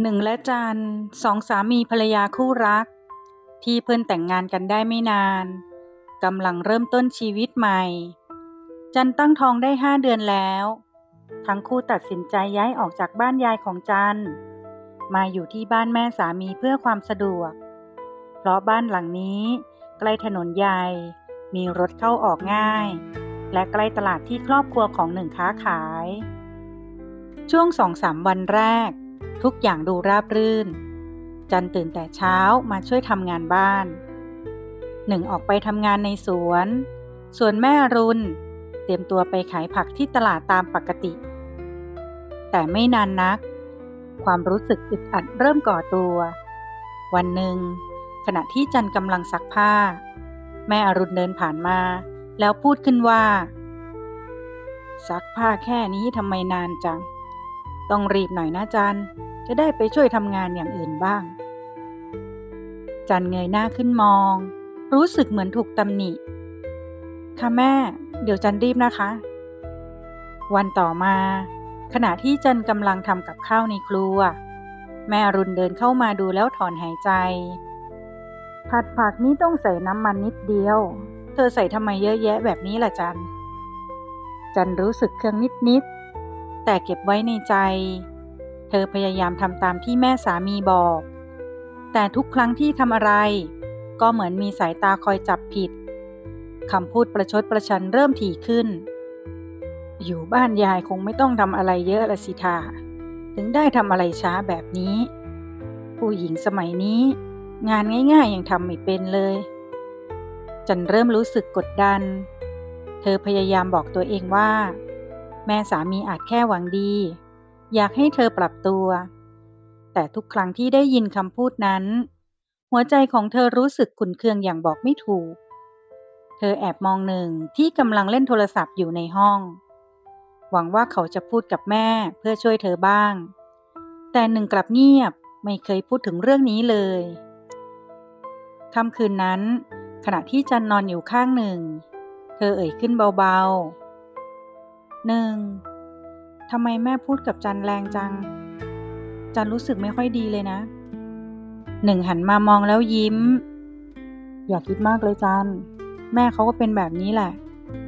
หนึ่งและจันสองสามีภรรยาคู่รัก ที่เพิ่งแต่งงานกันได้ไม่นานกำลังเริ่มต้นชีวิตใหม่ จันตั้งท้องได้ห้าเดือนแล้ว ทั้งคู่ตัดสินใจย้ายออกจากบ้านยายของจันมาอยู่ที่บ้านแม่สามีเพื่อความสะดวก เพราะบ้านหลังนี้ใกล้ถนนใหญ่ มีรถเข้าออกง่าย และใกล้ตลาดที่ครอบครัวของหนึ่งค้าขาย ช่วงสองสามวันแรก ทุกอย่างดูราบรื่น จันตื่นแต่เช้ามาช่วยทำงานบ้าน หนึ่งออกไปทำงานในสวน ส่วนแม่รุนเตรียมตัวไปขายผักที่ตลาดตามปกติ แต่ไม่นานนัก ความรู้สึกอึดอัดเริ่มก่อตัว วันหนึ่ง ขณะที่จันกำลังซักผ้า แม่อรุณเดินผ่านมา แล้วพูดขึ้นว่าซักผ้าแค่นี้ทำไมนานจัง ต้องรีบหน่อยนะจัน จะได้ไปช่วยทำงานอย่างอื่นบ้าง จันเงยหน้าขึ้นมอง รู้สึกเหมือนถูกตำหนิ ค่ะแม่ เดี๋ยวจันรีบนะคะ วันต่อมา ขณะที่จันกำลังทำกับข้าวในครัว แม่รุณเดินเข้ามาดูแล้วถอนหายใจ ผัดผักนี้ต้องใส่น้ำมันนิดเดียว เธอใส่ทำไมเยอะแยะแบบนี้ล่ะจัน จันรู้สึกเครื่องนิดๆแต่เก็บไว้ในใจ เธอพยายามทำตามที่แม่สามีบอก แต่ทุกครั้งที่ทำอะไร ก็เหมือนมีสายตาคอยจับผิดคำพูดประชดประชันเริ่มถี่ขึ้น อยู่บ้านยายคงไม่ต้องทำอะไรเยอะละสิทาถึงได้ทำอะไรช้าแบบนี้ ผู้หญิงสมัยนี้ งานง่ายๆยังทำไม่เป็นเลย จันเริ่มรู้สึกกดดัน เธอพยายามบอกตัวเองว่า แม่สามีอาจแค่หวังดี อยากให้เธอปรับตัว แต่ทุกครั้งที่ได้ยินคำพูดนั้น หัวใจของเธอรู้สึกขุ่นเคืองอย่างบอกไม่ถูก เธอแอบมองหนึ่งที่กำลังเล่นโทรศัพท์อยู่ในห้อง หวังว่าเขาจะพูดกับแม่เพื่อช่วยเธอบ้าง แต่หนึ่งกลับเงียบไม่เคยพูดถึงเรื่องนี้เลยค่ำคืนนั้น ขณะที่จันนอนอยู่ข้างหนึ่ง เธอเอ่ยขึ้นเบาๆหนึ่ง ทำไมแม่พูดกับจันแรงจัง จันรู้สึกไม่ค่อยดีเลยนะ หนึ่งหันมามองแล้วยิ้ม อย่าคิดมากเลยจัน แม่เขาก็เป็นแบบนี้แหละ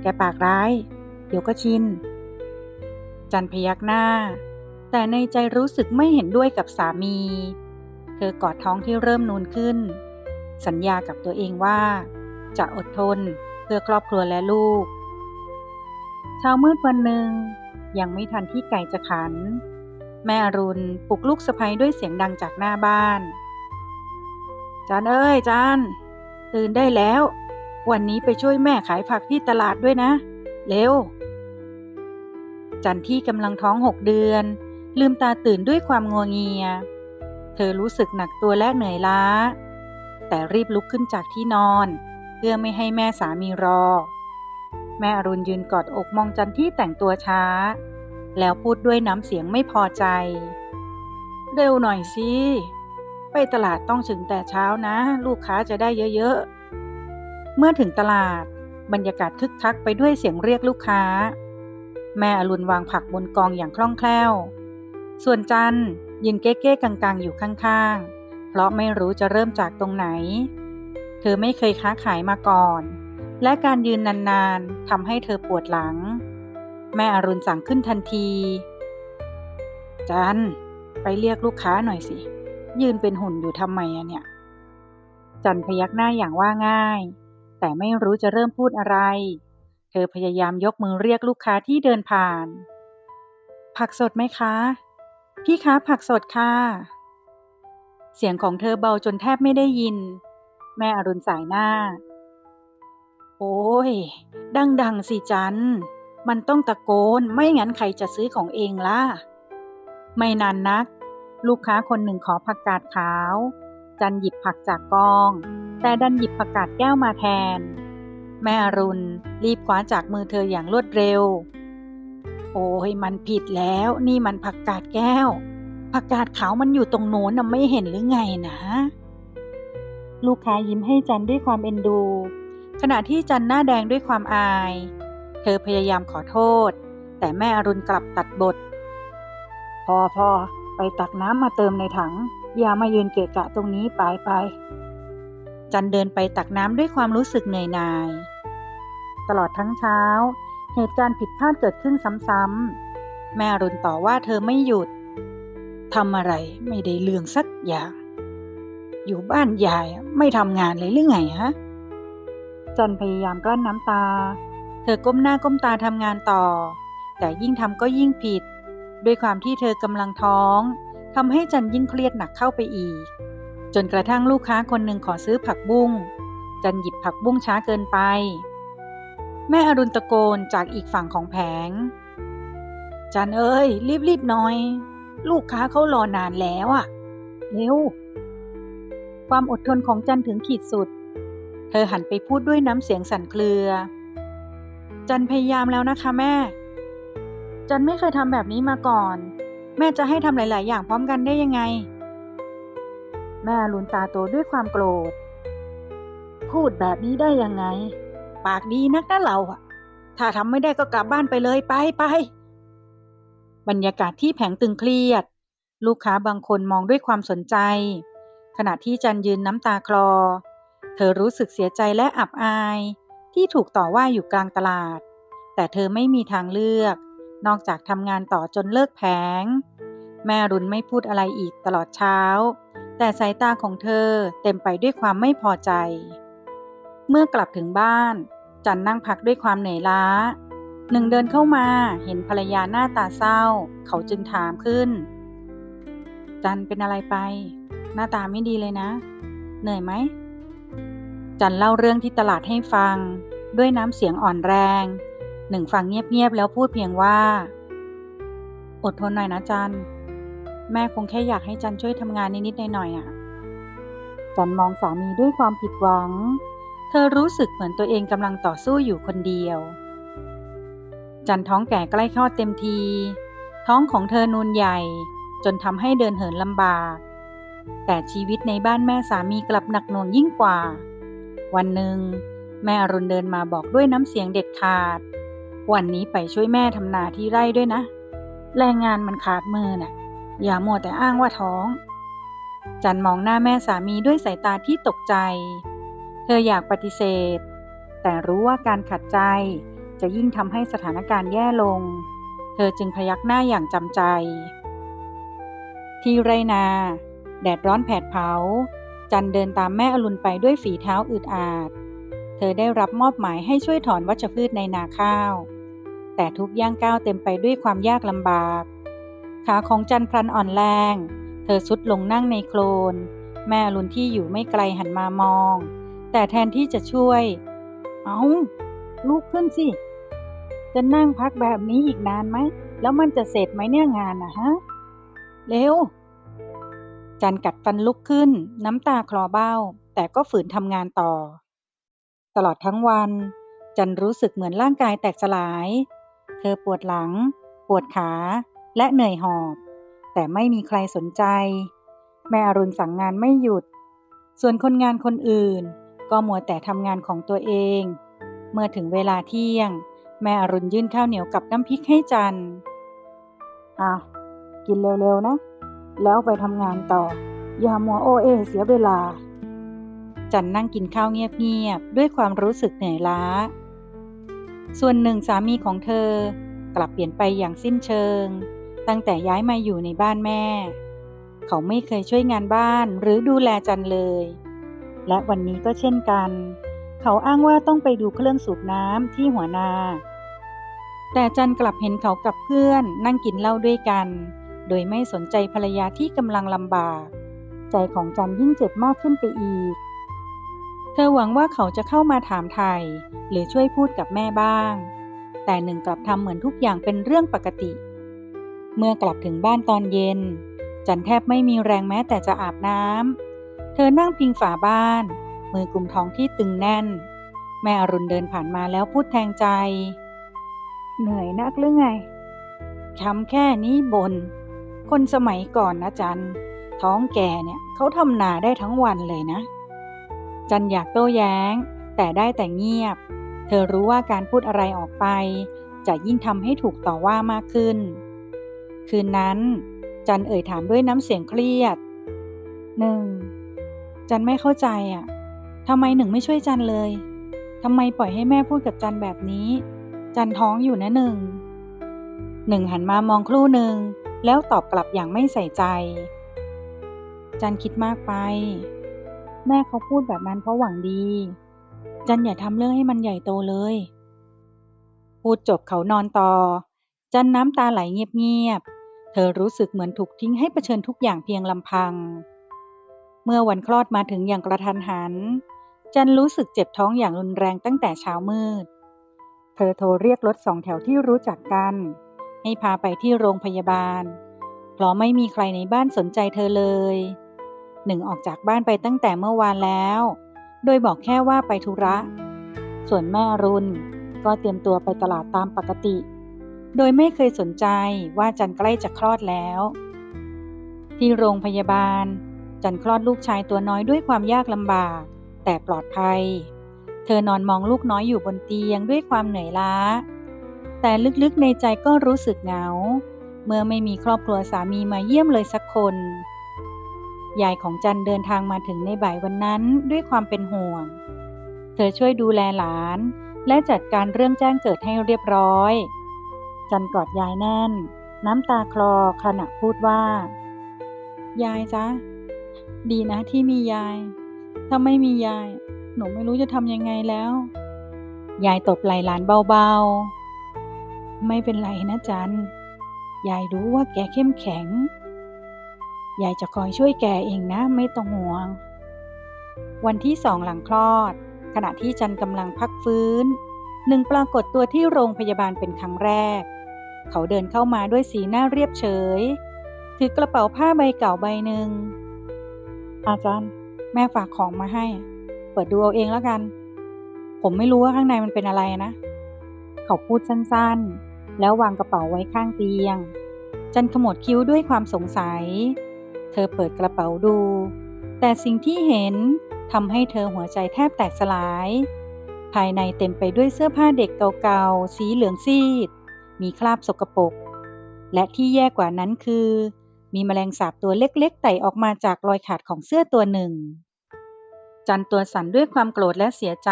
แกปากร้าย เดี๋ยวก็ชิน จันพยักหน้า แต่ในใจรู้สึกไม่เห็นด้วยกับสามี เธอกอดท้องที่เริ่มนูนขึ้น สัญญากับตัวเองว่า จะอดทนเพื่อครอบครัวและลูก เช้ามืดวันหนึ่ง ยังไม่ทันที่ไก่จะขัน แม่อรุณปลุกลูกสะใภ้ด้วยเสียงดังจากหน้าบ้าน จานเอ้ยจานตื่นได้แล้ว วันนี้ไปช่วยแม่ขายผักที่ตลาดด้วยนะ เร็ว จันที่กำลังท้องหกเดือน ลืมตาตื่นด้วยความงัวเงีย เธอรู้สึกหนักตัวและเหนื่อยล้า แต่รีบลุกขึ้นจากที่นอน เพื่อไม่ให้แม่สามีรอ แม่อรุณยืนกอดอกมองจันที่แต่งตัวช้า แล้วพูดด้วยน้ำเสียงไม่พอใจ เร็วหน่อยสิ ไปตลาดต้องถึงแต่เช้านะ ลูกค้าจะได้เยอะๆ เมื่อถึงตลาดบรรยากาศคึกคักไปด้วยเสียงเรียกลูกค้า แม่อรุณวางผักบนกองอย่างคล่องแคล่ว ส่วนจันยืนเก้ๆกังๆ อยู่ข้างๆ เพราะไม่รู้จะเริ่มจากตรงไหน เธอไม่เคยค้าขายมาก่อน และการยืนนานๆทำให้เธอปวดหลัง แม่อรุณสั่งขึ้นทันที จันไปเรียกลูกค้าหน่อยสิ ยืนเป็นหุ่นอยู่ทำไมอะเนี่ย จันพยักหน้าอย่างว่าง่าย แต่ไม่รู้จะเริ่มพูดอะไร เธอพยายามยกมือเรียกลูกค้าที่เดินผ่าน ผักสดไหมคะ พี่คะผักสดค่ะ เสียงของเธอเบาจนแทบไม่ได้ยิน แม่อรุณสายหน้า โอ้ย ดังๆสิจัน มันต้องตะโกน ไม่งั้นใครจะซื้อของเองล่ะ ไม่นานนัก ลูกค้าคนหนึ่งขอผักกาดขาว จันหยิบผักจากกอง แต่ดันหยิบผักกาดแก้วมาแทน แม่อรุณรีบคว้าจากมือเธออย่างรวดเร็ว โอ้ย มันผิดแล้ว นี่มันผักกาดแก้ว ผักกาดขาวมันอยู่ตรงโน้นนะไม่เห็นหรือไงนะ ลูกค้ายิ้มให้จันด้วยความเอ็นดู ขณะที่จันหน้าแดงด้วยความอาย เธอพยายามขอโทษ แต่แม่อรุณกลับตัดบท พอพอไปตักน้ำมาเติมในถัง อย่ามายืนเกะกะตรงนี้ไปไป จันเดินไปตักน้ำด้วยความรู้สึกเหนื่อยหน่าย ตลอดทั้งเช้า เหตุการณ์ผิดพลาดเกิดขึ้นซ้ำๆ แม่อรุณต่อว่าเธอไม่หยุดทำอะไรไม่ได้เรื่องสักอย่าง อยู่บ้านยายไม่ทำงานเลยหรือไงฮะ จันพยายามกลั้นน้ำตา เธอก้มหน้าก้มตาทำงานต่อ แต่ยิ่งทำก็ยิ่งผิด ด้วยความที่เธอกำลังท้องทำให้จันยิ่งเครียดหนักเข้าไปอีก จนกระทั่งลูกค้าคนหนึ่งขอซื้อผักบุ้ง จันหยิบผักบุ้งช้าเกินไป แม่อรุณตะโกนจากอีกฝั่งของแผง จันเอ้ย รีบๆหน่อย ลูกค้าเขารอนานแล้วอะเร็วความอดทนของจันถึงขีดสุด ธอหันไปพูดด้วยน้ำเสียงสั่นเครือ จันพยายามแล้วนะคะแม่ จันไม่เคยทำแบบนี้มาก่อน แม่จะให้ทำหลาย ๆ อย่างพร้อมกันได้ยังไง แม่ลุนตาโตด้วยความโกรธ พูดแบบนี้ได้ยังไง ปากดีนักนะเราอะถ้าทำไม่ได้ก็กลับบ้านไปเลยไปไป บรรยากาศที่แผงตึงเครียด ลูกค้าบางคนมองด้วยความสนใจ ขณะที่จันยืนน้ำตาคลอ เธอรู้สึกเสียใจและอับอาย ที่ถูกต่อว่าอยู่กลางตลาด แต่เธอไม่มีทางเลือก นอกจากทำงานต่อจนเลิกแผง แม่รุนไม่พูดอะไรอีกตลอดเช้า แต่สายตาของเธอเต็มไปด้วยความไม่พอใจ เมื่อกลับถึงบ้าน จันนั่งพักด้วยความเหนื่อยล้า หนึ่งเดินเข้ามาเห็นภรรยาหน้าตาเศร้า เขาจึงถามขึ้น จันเป็นอะไรไป หน้าตาไม่ดีเลยนะ เหนื่อยไหม จันเล่าเรื่องที่ตลาดให้ฟัง ด้วยน้ำเสียงอ่อนแรง หนึ่งฟังเงียบๆแล้วพูดเพียงว่า อดทนหน่อยนะจันแม่คงแค่อยากให้จันช่วยทำงานนิดๆหน่อยๆอะ จันมองสามีด้วยความผิดหวัง เธอรู้สึกเหมือนตัวเองกำลังต่อสู้อยู่คนเดียว จันท้องแก่ใกล้คลอดเต็มที ท้องของเธอนูนใหญ่ จนทำให้เดินเหินลำบาก แต่ชีวิตในบ้านแม่สามีกลับหนักหน่วงยิ่งกว่า วันหนึ่งแม่อรุณเดินมาบอกด้วยน้ำเสียงเด็ดขาด วันนี้ไปช่วยแม่ทำนาที่ไร่ด้วยนะ แรงงานมันขาดมือน่ะ อย่ามัวแต่อ้างว่าท้อง จันมองหน้าแม่สามีด้วยสายตาที่ตกใจ เธออยากปฏิเสธ แต่รู้ว่าการขัดใจจะยิ่งทำให้สถานการณ์แย่ลง เธอจึงพยักหน้าอย่างจำใจ ที่ไรนา แดดร้อนแผดเผา จันเดินตามแม่อรุณไปด้วยฝีเท้าอึดอาด เธอได้รับมอบหมายให้ช่วยถอนวัชพืชในนาข้าว แต่ทุกย่างก้าวเต็มไปด้วยความยากลำบาก ขาของจันพลันอ่อนแรง เธอสุดลงนั่งในโคลน แม่อรุณที่อยู่ไม่ไกลหันมามอง แต่แทนที่จะช่วย เอาลุกขึ้นสิ จะนั่งพักแบบนี้อีกนานไหม แล้วมันจะเสร็จไหมเนี่ยงานนะฮะ เร็ว จันกัดฟันลุกขึ้น น้ำตาคลอเบ้า แต่ก็ฝืนทำงานต่อ ตลอดทั้งวัน จันรู้สึกเหมือนร่างกายแตกสลาย เธอปวดหลัง ปวดขา และเหนื่อยหอบ แต่ไม่มีใครสนใจ แม่อรุณสั่งงานไม่หยุด ส่วนคนงานคนอื่น ก็มัวแต่ทำงานของตัวเอง เมื่อถึงเวลาเที่ยง แม่อรุณยื่นข้าวเหนียวกับน้ำพริกให้จันอะกินเร็วๆนะ แล้วไปทำงานต่อ อย่ามัวโอเอเสียเวลา จันนั่งกินข้าวเงียบๆ ด้วยความรู้สึกเหนื่อยล้า ส่วนหนึ่งสามีของเธอกลับเปลี่ยนไปอย่างสิ้นเชิง ตั้งแต่ย้ายมาอยู่ในบ้านแม่ เขาไม่เคยช่วยงานบ้านหรือดูแลจันเลย และวันนี้ก็เช่นกัน เขาอ้างว่าต้องไปดูเครื่องสูบน้ำที่หัวนา แต่จันกลับเห็นเขากับเพื่อนนั่งกินเหล้าด้วยกัน โดยไม่สนใจภรรยาที่กำลังลำบาก ใจของจันยิ่งเจ็บมากขึ้นไปอีก เธอหวังว่าเขาจะเข้ามาถามไทย หรือช่วยพูดกับแม่บ้าง แต่หนึ่งกลับทำเหมือนทุกอย่างเป็นเรื่องปกติ เมื่อกลับถึงบ้านตอนเย็น จันแทบไม่มีแรงแม้แต่จะอาบน้ำเธอนั่งพิงฝาบ้าน มือกุมท้องที่ตึงแน่น แม่อรุณเดินผ่านมาแล้วพูดแทงใจ เหนื่อยนักหรือไงทำแค่นี้บน คนสมัยก่อนนะจันท้องแก่เนี่ยเขาทำนาได้ทั้งวันเลยนะ จันอยากโต้แย้ง แต่ได้แต่เงียบ เธอรู้ว่าการพูดอะไรออกไป จะยิ่งทำให้ถูกต่อว่ามากขึ้น คืนนั้น จันเอ่ยถามด้วยน้ำเสียงเครียดหนึ่งจันไม่เข้าใจอะทำไมหนึ่งไม่ช่วยจันเลยทำไมปล่อยให้แม่พูดกับจันแบบนี้ จันท้องอยู่นะหนึ่งหนึ่งหันมามองครู่หนึ่ง แล้วตอบกลับอย่างไม่ใส่ใจ จันคิดมากไป แม่เขาพูดแบบนั้นเพราะหวังดี จันอย่าทำเรื่องให้มันใหญ่โตเลย พูดจบเขานอนต่อ จันน้ำตาไหลเงียบๆ เธอรู้สึกเหมือนถูกทิ้งให้เผชิญทุกอย่างเพียงลำพัง เมื่อวันคลอดมาถึงอย่างกระทันหัน จันรู้สึกเจ็บท้องอย่างรุนแรงตั้งแต่เช้ามืด เธอโทรเรียกรถสองแถวที่รู้จักกัน ให้พาไปที่โรงพยาบาล เพราะไม่มีใครในบ้านสนใจเธอเลย หนึ่งออกจากบ้านไปตั้งแต่เมื่อวานแล้ว โดยบอกแค่ว่าไปธุระ ส่วนแม่รุนก็เตรียมตัวไปตลาดตามปกติ โดยไม่เคยสนใจว่าจันใกล้จะคลอดแล้ว ที่โรงพยาบาล จันคลอดลูกชายตัวน้อยด้วยความยากลำบาก แต่ปลอดภัย เธอนอนมองลูกน้อยอยู่บนเตียงด้วยความเหนื่อยล้า แต่ลึกๆในใจก็รู้สึกเหงา เมื่อไม่มีครอบครัวสามีมาเยี่ยมเลยสักคน ยายของจันเดินทางมาถึงในบ่ายวันนั้นด้วยความเป็นห่วง เธอช่วยดูแลหลาน และจัดการเรื่องแจ้งเกิดให้เรียบร้อย จันกอดยายแน่น น้ำตาคลอขณะพูดว่า ยายจ๊ะ ดีนะที่มียาย ถ้าไม่มียาย หนูไม่รู้จะทำยังไงแล้ว ยายตบไหล่หลานเบาๆ ไม่เป็นไรนะจัน ยายรู้ว่าแกเข้มแข็ง ยายจะคอยช่วยแกเองนะ ไม่ต้องห่วง วันที่สองหลังคลอด ขณะที่จันกำลังพักฟื้น หนึ่งปรากฏตัวที่โรงพยาบาลเป็นครั้งแรก เขาเดินเข้ามาด้วยสีหน้าเรียบเฉย ถือกระเป๋าผ้าใบเก่าใบหนึ่ง อาจารย์ แม่ฝากของมาให้ เปิดดูเอาเองแล้วกัน ผมไม่รู้ว่าข้างในมันเป็นอะไรนะเขาพูดสั้น ๆ แล้ววางกระเป๋าไว้ข้างเตียง จันขมวดคิ้วด้วยความสงสัย เธอเปิดกระเป๋าดู แต่สิ่งที่เห็นทำให้เธอหัวใจแทบแตกสลาย ภายในเต็มไปด้วยเสื้อผ้าเด็กเก่าๆ สีเหลืองซีด มีคราบสกปรก และที่แย่กว่านั้นคือ มีแมลงสาบตัวเล็กๆ ไต่ออกมาจากรอยขาดของเสื้อตัวหนึ่ง จันตัวสั่นด้วยความโกรธและเสียใจ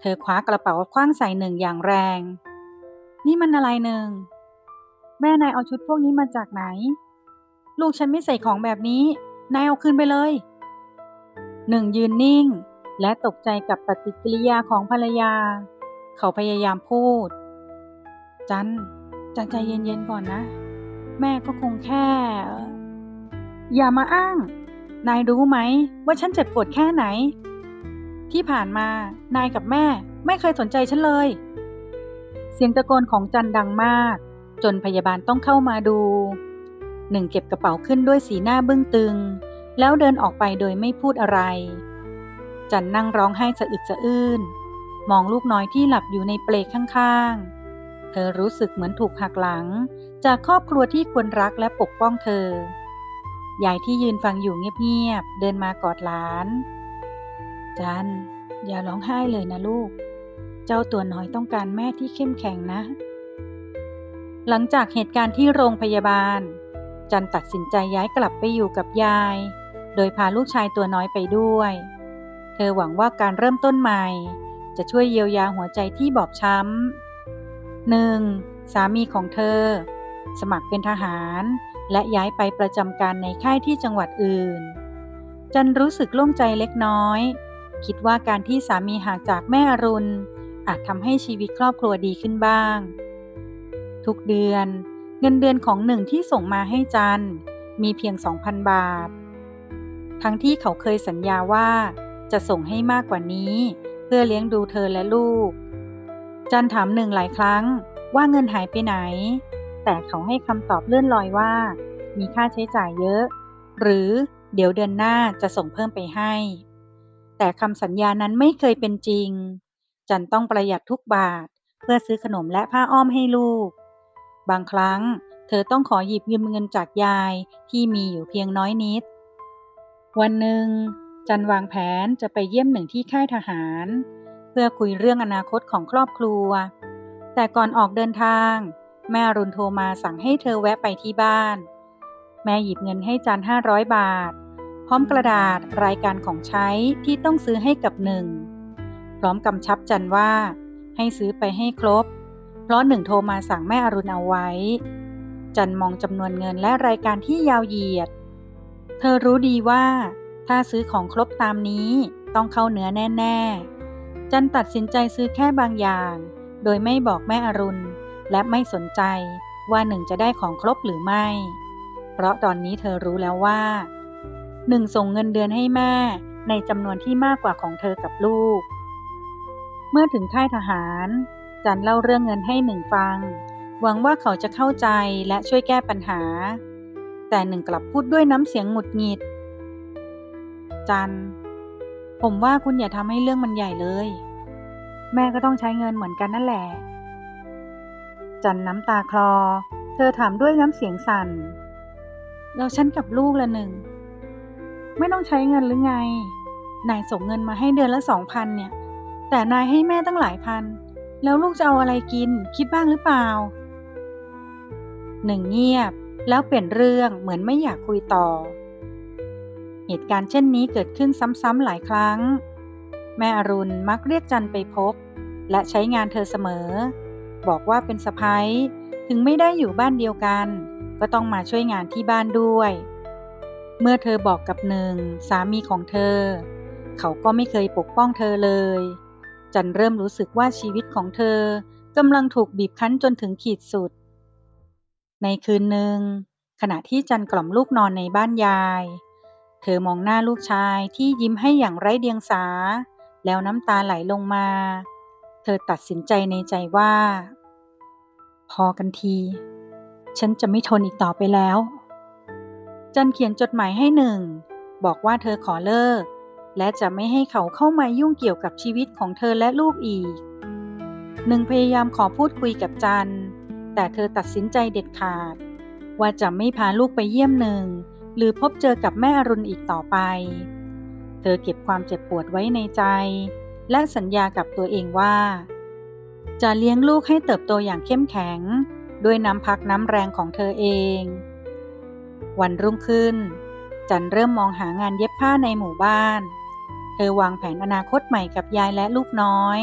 เธอคว้ากระเป๋าคว้างใส่หนึ่งอย่างแรง นี่มันอะไรหนึ่ง แม่นายเอาชุดพวกนี้มาจากไหน ลูกฉันไม่ใส่ของแบบนี้ นายเอาคืนไปเลย หนึ่งยืนนิ่ง และตกใจกับปฏิกิริยาของภรรยา เขาพยายามพูด จันจันใจเย็นๆก่อนนะ แม่ก็คงแค่ อย่ามาอ้าง นายรู้ไหม ว่าฉันเจ็บปวดแค่ไหน ที่ผ่านมา นายกับแม่ ไม่เคยสนใจฉันเลย เสียงตะโกนของจันดังมาก จนพยาบาลต้องเข้ามาดู หนึ่งเก็บกระเป๋าขึ้นด้วยสีหน้าบึ้งตึง แล้วเดินออกไปโดยไม่พูดอะไร จันนั่งร้องไห้สะอึกสะอื้น มองลูกน้อยที่หลับอยู่ในเปลข้างๆ เธอรู้สึกเหมือนถูกหักหลัง จากครอบครัวที่ควรรักและปกป้องเธอยายที่ยืนฟังอยู่เงียบๆเดินมากอดหลาน จันอย่าร้องไห้เลยนะลูก เจ้าตัวน้อยต้องการแม่ที่เข้มแข็งนะ หลังจากเหตุการณ์ที่โรงพยาบาล จันตัดสินใจย้ายกลับไปอยู่กับยาย โดยพาลูกชายตัวน้อยไปด้วย เธอหวังว่าการเริ่มต้นใหม่ จะช่วยเยียวยาหัวใจที่บอบช้ำหนึ่งสามีของเธอ สมัครเป็นทหารและย้ายไปประจำการในค่ายที่จังหวัดอื่น จันรู้สึกโล่งใจเล็กน้อย คิดว่าการที่สามีห่างจากแม่อรุณ อาจทำให้ชีวิตครอบครัวดีขึ้นบ้าง ทุกเดือนเงินเดือนของหนึ่งที่ส่งมาให้จันมีเพียง 2,000 บาท ทั้งที่เขาเคยสัญญาว่าจะส่งให้มากกว่านี้ เพื่อเลี้ยงดูเธอและลูก จันถามหนึ่งหลายครั้งว่าเงินหายไปไหน แต่เขาให้คำตอบเลื่อนลอยว่า มีค่าใช้จ่ายเยอะ หรือเดี๋ยวเดือนหน้าจะส่งเพิ่มไปให้ แต่คำสัญญานั้นไม่เคยเป็นจริง จันต้องประหยัดทุกบาท เพื่อซื้อขนมและผ้าอ้อมให้ลูก บางครั้งเธอต้องขอหยิบยืมเงินจากยายที่มีอยู่เพียงน้อยนิด วันหนึ่ง จันวางแผนจะไปเยี่ยมหนึ่งที่ค่ายทหาร เพื่อคุยเรื่องอนาคตของครอบครัว แต่ก่อนออกเดินทาง แม่รุณโทรมาสั่งให้เธอแวะไปที่บ้าน แม่หยิบเงินให้จันห้าร้อยบาท พร้อมกระดาษรายการของใช้ที่ต้องซื้อให้กับหนึ่ง พร้อมกำชับจันว่า ให้ซื้อไปให้ครบ เพราะหนึ่งโทรมาสั่งแม่อรุณเอาไว้ จันมองจำนวนเงินและรายการที่ยาวเหยียด เธอรู้ดีว่า ถ้าซื้อของครบตามนี้ต้องเข้าเนื้อแน่ ๆ จันตัดสินใจซื้อแค่บางอย่าง โดยไม่บอกแม่อรุณ และไม่สนใจว่าหนึ่งจะได้ของครบหรือไม่ เพราะตอนนี้เธอรู้แล้วว่าหนึ่งส่งเงินเดือนให้แม่ในจำนวนที่มากกว่าของเธอกับลูก เมื่อถึงค่ายทหาร จันเล่าเรื่องเงินให้หนึ่งฟัง หวังว่าเขาจะเข้าใจและช่วยแก้ปัญหา แต่หนึ่งกลับพูดด้วยน้ำเสียงหงุดหงิด จัน ผมว่าคุณอย่าทำให้เรื่องมันใหญ่เลย แม่ก็ต้องใช้เงินเหมือนกันนั่นแหละ จันน้ำตาคลอ เธอถามด้วยน้ำเสียงสั่น แล้วฉันกับลูกละหนึ่ง ไม่ต้องใช้เงินหรือไง นายส่งเงินมาให้เดือนละสองพันเนี่ย แต่นายให้แม่ตั้งหลายพัน แล้วลูกจะเอาอะไรกิน คิดบ้างหรือเปล่า หนึ่งเงียบ แล้วเปลี่ยนเรื่องเหมือนไม่อยากคุยต่อ เหตุการณ์เช่นนี้เกิดขึ้นซ้ำๆหลายครั้ง แม่อรุณมักเรียกจันไปพบ และใช้งานเธอเสมอ บอกว่าเป็นสะพ้ยถึงไม่ได้อยู่บ้านเดียวกัน ก็ต้องมาช่วยงานที่บ้านด้วย เมื่อเธอบอกกับหนึ่งสามีของเธอ เขาก็ไม่เคยปกป้องเธอเลย จันเริ่มรู้สึกว่าชีวิตของเธอกำลังถูกบีบคั้นจนถึงขีดสุด ในคืนหนึ่ง ขณะที่จันกล่อมลูกนอนในบ้านยาย เธอมองหน้าลูกชายที่ยิ้มให้อย่างไร้เดียงสา แล้วน้ำตาไหลลงมา เธอตัดสินใจในใจว่า พอกันที ฉันจะไม่ทนอีกต่อไปแล้ว จันเขียนจดหมายให้หนึ่ง บอกว่าเธอขอเลิก และจะไม่ให้เขาเข้ามายุ่งเกี่ยวกับชีวิตของเธอและลูกอีก หนึ่งพยายามขอพูดคุยกับจัน แต่เธอตัดสินใจเด็ดขาด ว่าจะไม่พาลูกไปเยี่ยมหนึ่ง หรือพบเจอกับแม่อรุณอีกต่อไป เธอเก็บความเจ็บปวดไว้ในใจ และสัญญากับตัวเองว่า จะเลี้ยงลูกให้เติบโตอย่างเข้มแข็ง ด้วยน้ำพักน้ำแรงของเธอเอง วันรุ่งขึ้นจันเริ่มมองหางานเย็บผ้าในหมู่บ้าน เธอวางแผนอนาคตใหม่กับยายและลูกน้อย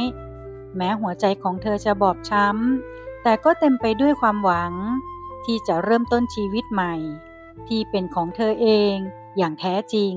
แม้หัวใจของเธอจะบอบช้ำ แต่ก็เต็มไปด้วยความหวัง ที่จะเริ่มต้นชีวิตใหม่ ที่เป็นของเธอเองอย่างแท้จริง